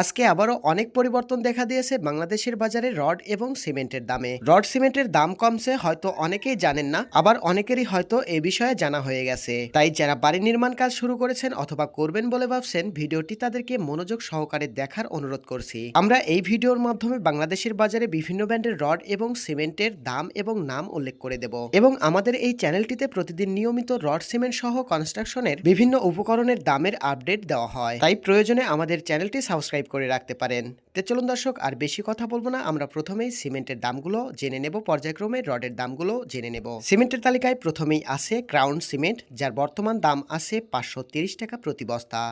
আজকে আবারও অনেক পরিবর্তন দেখা দিয়েছে বাংলাদেশের বাজারে রড এবং সিমেন্টের দামে। রড সিমেন্টের দাম কমছে হয়তো অনেকেই জানেন না, আবার অনেকেরই হয়তো এ বিষয়ে জানা হয়ে গেছে। তাই যারা বাড়ি নির্মাণ কাজ শুরু করেছেন অথবা করবেন বলে ভাবছেন, ভিডিওটি তাদেরকে মনোযোগ সহকারে দেখার অনুরোধ করছি। আমরা এই ভিডিওর মাধ্যমে বাংলাদেশের বাজারে বিভিন্ন ব্র্যান্ডের রড এবং সিমেন্টের দাম এবং নাম উল্লেখ করে দেব এবং আমাদের এই চ্যানেলটিতে প্রতিদিন নিয়মিত রড সিমেন্ট সহ কনস্ট্রাকশনের বিভিন্ন উপকরণের দামের আপডেট দেওয়া হয়। তাই প্রয়োজনে আমাদের চ্যানেলটি সাবস্ক্রাইব করে রাখতে পারেন। তে চলুন দর্শক, আর বেশি কথা বলব না। আমরা প্রথমেই সিমেন্টের দামগুলো জেনে নেব, পর্যায়ক্রমে রডের দামগুলো জেনে নেব। সিমেন্টের তালিকায় প্রথমেই আছে ক্রাউন সিমেন্ট, যার বর্তমান দাম আছে পাঁচশো টাকা প্রতি বস্তা।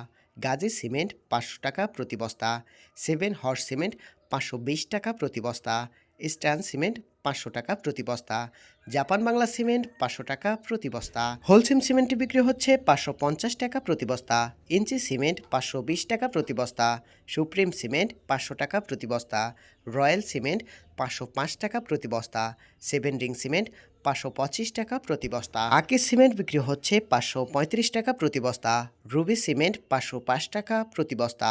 গাজী সিমেন্ট পাঁচশো টাকা প্রতি বস্তা। সেভেন হর্স সিমেন্ট পাঁচশো বিশ টাকা প্রতি বস্তা। স্ট্যান্ড সিমেন্ট পাঁচশো টাকা প্রতি বস্তা। জাপান বাংলা সিমেন্ট পাঁচশো টাকা প্রতি বস্তা। হোলসেম সিমেন্টটি বিক্রি হচ্ছে পাঁচশো পঞ্চাশ টাকা প্রতি বস্তা। ইঞ্চি সিমেন্ট পাঁচশো বিশ টাকা প্রতি বস্তা। সুপ্রিম সিমেন্ট পাঁচশো টাকা প্রতি বস্তা। রয়্যাল সিমেন্ট পাঁচশো পাঁচ টাকা প্রতি বস্তা। সেভেন রিং সিমেন্ট পাঁচশো পঁচিশ টাকা প্রতি বস্তা। আকিস সিমেন্ট বিক্রি হচ্ছে পাঁচশো পঁয়ত্রিশ টাকা প্রতি বস্তা। রুবি সিমেন্ট পাঁচশো পাঁচ টাকা প্রতি বস্তা।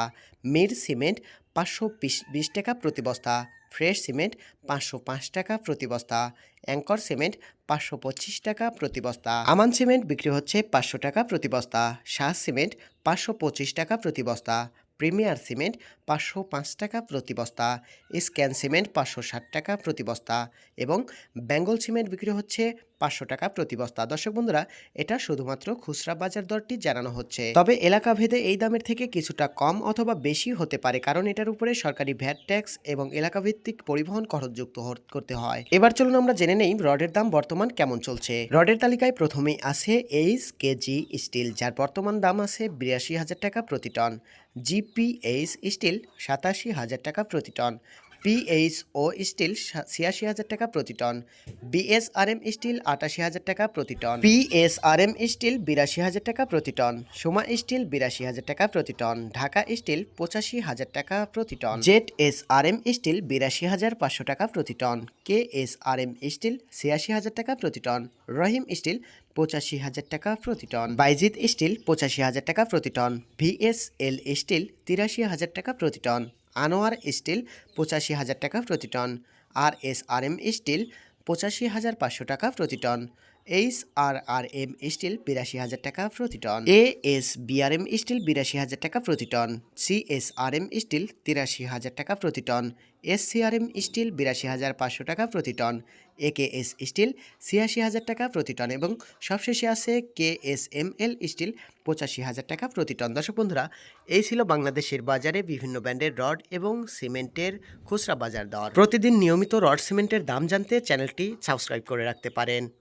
মির সিমেন্ট পাঁচশো বিশ টাকা প্রতি বস্তা। ফ্রেশ সিমেন্ট পাঁচশো পাঁচ টাকা প্রতি বস্তা। অ্যাঙ্কর সিমেন্ট পাঁচশো পঁচিশ টাকা প্রতি বস্তা। আমান সিমেন্ট বিক্রি হচ্ছে পাঁচশো টাকা প্রতি বস্তা। শাহ সিমেন্ট পাঁচশো পঁচিশ টাকা প্রতি বস্তা। প্রিমিয়ার সিমেন্ট পাঁচশো পাঁচ টাকা প্রতি বস্তা, স্ক্যান সিমেন্ট পাঁচশো ষাট টাকা প্রতি বস্তা এবং বেঙ্গল সিমেন্ট বিক্রি হচ্ছে পাঁচশো টাকা প্রতি বস্তা। দর্শক বন্ধুরা, এটা শুধুমাত্র খুচরা বাজার দরটি জানানো হচ্ছে। তবে এলাকা ভেদে এই দামের থেকে কিছুটা কম অথবা বেশি হতে পারে কারণ এটার উপরে সরকারি ভ্যাট ট্যাক্স এবং এলাকা ভিত্তিক পরিবহন খরচযুক্ত হর- করতে হয়। এবার চলুন আমরা জেনে নেই রডের দাম বর্তমান কেমন চলছে। রডের তালিকায় প্রথমেই আছে এইচ কেজি স্টিল, যার বর্তমান দাম আছে বিরাশি হাজার টাকা প্রতি টন। জিপিএইচ স্টিল সাতাশি হাজার টাকা প্রতি টন। পিএইচ ও স্টিল ছিয়াশি হাজার টাকা প্রতি টন বিএসআরএম স্টিল আটাশি হাজার টাকা প্রতি টন পিএসআরএম স্টিল বিরাশি হাজার টাকা প্রতি টন সোমা স্টিল বিরাশি হাজার টাকা প্রতি টন ঢাকা স্টিল পঁচাশি হাজার টাকা প্রতি ton Z S R M steel বিরাশি হাজার পাঁচশো টাকা প্রতি ton K S R M steel ছিয়াশি হাজার টাকা প্রতি টন রহিম স্টিল পঁচাশি হাজার টাকা প্রতি টন বাইজিৎ স্টিল পঁচাশি হাজার টাকা প্রতি টন ভিএসএল স্টিল তিরাশি হাজার টাকা প্রতি টন আনোয়ার স্টিল পঁচাশি হাজার টাকা প্রতি টন। আর এস আর এম স্টিল পঁচাশি হাজার পাঁচশো টাকা প্রতি ton. H R R M steel বিরাশি হাজার টাকা প্রতি ton. A S BRM steel বিরাশি হাজার টাকা প্রতি ton. C S R M steel তিরাশি হাজার টাকা প্রতি ton. S C R M steel বিরাশি হাজার পাঁচশো টাকা প্রতি ton. A K S steel ছিয়াশি হাজার টাকা প্রতি টন এবং সবশেষে আছে K S M L steel পঁচাশি হাজার টাকা প্রতি টন। দর্শক বন্ধুরা, এই ছিল বাংলাদেশের বাজারে বিভিন্ন ব্র্যান্ডের রড এবং সিমেন্টের খুচরা বাজার দর। প্রতিদিন নিয়মিত রড সিমেন্টের দাম জানতে চ্যানেলটি সাবস্ক্রাইব করে রাখতে পারেন।